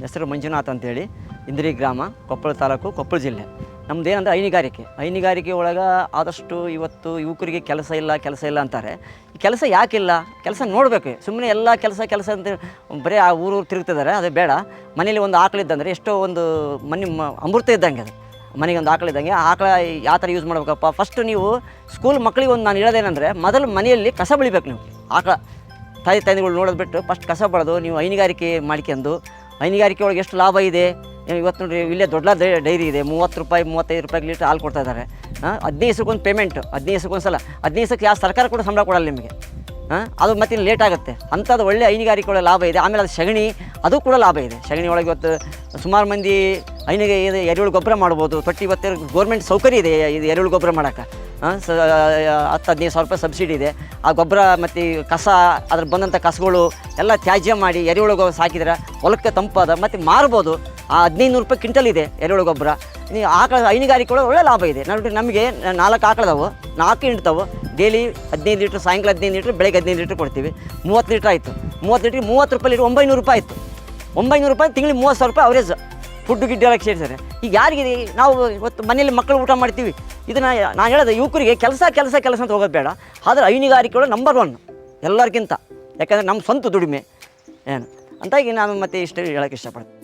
ಹೆಸರು ಮಂಜುನಾಥ್ ಅಂತೇಳಿ, ಇಂದ್ರಿ ಗ್ರಾಮ, ಕೊಪ್ಪಳ ತಾಲೂಕು, ಕೊಪ್ಪಳ ಜಿಲ್ಲೆ. ನಮ್ದು ಏನಂದ್ರೆ ಹೈನುಗಾರಿಕೆ. ಹೈನುಗಾರಿಕೆ ಒಳಗೆ ಆದಷ್ಟು ಇವತ್ತು ಯುವಕರಿಗೆ ಕೆಲಸ ಇಲ್ಲ ಕೆಲಸ ಇಲ್ಲ ಅಂತಾರೆ. ಕೆಲಸ ಯಾಕಿಲ್ಲ? ಕೆಲಸ ನೋಡಬೇಕು. ಸುಮ್ಮನೆ ಎಲ್ಲ ಕೆಲಸ ಕೆಲಸ ಅಂತ ಬರೀ ಆ ಊರು ತಿರುಗ್ತಿದ್ದಾರೆ ಅದು ಬೇಡ. ಮನೇಲಿ ಒಂದು ಆಕಳಿದ್ದಂದ್ರೆ ಎಷ್ಟೋ ಒಂದು ಮನೆ ಅಮೃತ ಇದ್ದಂಗೆ ಅದು. ಮನೆಗೆ ಒಂದು ಆಕಳು ಇದ್ದಂಗೆ, ಆ ಆಕಳ ಯಾವ ಥರ ಯೂಸ್ ಮಾಡ್ಬೇಕಪ್ಪ? ಫಸ್ಟ್ ನೀವು ಸ್ಕೂಲ್ ಮಕ್ಕಳಿಗೆ ಒಂದು ನಾನು ಹೇಳೋದೇನೆಂದರೆ, ಮೊದಲು ಮನೆಯಲ್ಲಿ ಕಸ ಬೆಳಿಬೇಕು ನೀವು. ಆಕಳ, ತಾಯಿ ತಂದೆಗಳು ನೋಡೋದು ಬಿಟ್ಟು ಫಸ್ಟ್ ಕಸ ಬಳ್ದು ನೀವು ಹೈನುಗಾರಿಕೆ ಮಾಡ್ಕೊಂಡು ಹೈನುಗಾರಿಕೆ ಒಳಗೆ ಎಷ್ಟು ಲಾಭ ಇದೆ? ಇವತ್ತು ನೋಡಿರಿ, ಇಲ್ಲೇ ದೊಡ್ಡ ಡೈರಿ ಇದೆ. ಮೂವತ್ತು ರೂಪಾಯಿ, ಮೂವತ್ತೈದು ರೂಪಾಯಿ ಲೀಟ್ರ್ ಹಾಲು ಕೊಡ್ತಾ ಇದ್ದಾರೆ ಹಾಂ, ಹದಿನೈದು ದಿವಸಕ್ಕೊಂದು ಪೇಮೆಂಟ್ ಹದಿನೈದು ದಿವಸಕ್ಕೊಂದು ಸಲ ಹದಿನೈದು ದಿವಸಕ್ಕೆ ಯಾವ ಸರ್ಕಾರ ಕೂಡ ಸಂಬಳ ಕೊಡಲ್ಲ ನಿಮಗೆ. ಹಾಂ, ಅದು ಮತ್ತೆ ಲೇಟ್ ಆಗುತ್ತೆ. ಅಂಥದ್ದು ಒಳ್ಳೆ ಹೈನುಗಾರಿಕೆ ಒಳಗೆ ಲಾಭ ಇದೆ. ಆಮೇಲೆ ಅದು ಸಗಣಿ, ಅದು ಕೂಡ ಲಾಭ ಇದೆ. ಸಗಣಿ ಒಳಗೆ ಇವತ್ತು ಸುಮಾರು ಮಂದಿ ಹೈನಿಗೆ ಇದು ಎರೆಹುಳು ಗೊಬ್ಬರ ಮಾಡ್ಬೋದು. ತೊಟ್ಟಿ ಇವತ್ತು ಗೌರ್ಮೆಂಟ್ ಸೌಕರ್ಯ ಇದೆ, ಇದು ಎರೆಹುಳು ಗೊಬ್ಬರ ಮಾಡೋಕ್ಕೆ. ಸ ಹತ್ತು ಹದಿನೈದು ಸಾವಿರ ರೂಪಾಯಿ ಸಬ್ಸಿಡಿ ಇದೆ. ಆ ಗೊಬ್ಬರ ಮತ್ತು ಕಸ, ಅದ್ರ ಬಂದಂಥ ಕಸಗಳು ಎಲ್ಲ ತ್ಯಾಜ್ಯ ಮಾಡಿ ಎರೆಹುಳು ಗೊಬ್ಬರ ಸಾಕಿದ್ರೆ ಹೊಲಕ್ಕೆ ತಂಪಾದ, ಮತ್ತು ಮಾರ್ಬೋದು. ಆ ಹದಿನೈದು ನೂರು ರೂಪಾಯಿ ಕ್ವಿಂಟಲ್ ಇದೆ ಎರೆಹುಳು ಗೊಬ್ಬರ. ನೀವು ಆಕಳ ಹೈನುಗಾರಿಕೆ ಒಳಗೆ ಒಳ್ಳೆ ಲಾಭ ಇದೆ. ನೋಡಿ, ನಮಗೆ ನಾಲ್ಕು ಆಕಳದವು ನಾಲ್ಕು ಇಂಟವು ಡೈಲಿ ಹದಿನೈದು ಲೀಟ್ರ್, ಸಾಯಂಕಾಲ ಹದಿನೈದು ಲೀಟ್ರ್, ಬೆಳಗ್ಗೆ ಹದಿನೈದು ಲೀಟ್ರ್ ಕೊಡ್ತೀವಿ. ಮೂವತ್ತು ಲೀಟ್ರ್ ಆಯಿತು. ಮೂವತ್ತು ಲೀಟ್ರಿಗೆ ಮೂವತ್ತು ರೂಪಾಯಿ ಲೀಟ್ರ್ ಒಂಬೈನೂರು ರೂಪಾಯಿ ಆಯಿತು. ಒಂಬೈನೂರು ರೂಪಾಯಿ ತಿಂಗಳಿಗೆ ಮೂವತ್ತು ಸಾವಿರ ರೂಪಾಯಿ ಅವರೇಜ್ ಫುಡ್ ಗಿಡ್ ಎಲ್ಲ ಸೇರಿಸ್ತಾರೆ ಈಗ ಯಾರಿಗೆ ನಾವು ಇವತ್ತು ಮನೇಲಿ ಮಕ್ಕಳು ಊಟ ಮಾಡ್ತೀವಿ, ಇದನ್ನು ನಾನು ಹೇಳೋದು ಯುವಕರಿಗೆ ಕೆಲಸ ಕೆಲಸ ಕೆಲಸ ಅಂತ ಹೋಗೋದು ಬೇಡ. ಆದರೆ ಹೈನುಗಾರಿಕೆ ಒಳಗೆ ನಂಬರ್ ಒನ್ ಎಲ್ಲರಿಗಿಂತ ಯಾಕಂದರೆ ನಮ್ಮ ಸ್ವಂತ ದುಡಿಮೆ. ಏನು? ಅಂತಾಗಿ ನಾನು ಮತ್ತೆ ಇಷ್ಟು ಹೇಳೋಕ್ಕೆ ಇಷ್ಟಪಡ್ತೀನಿ.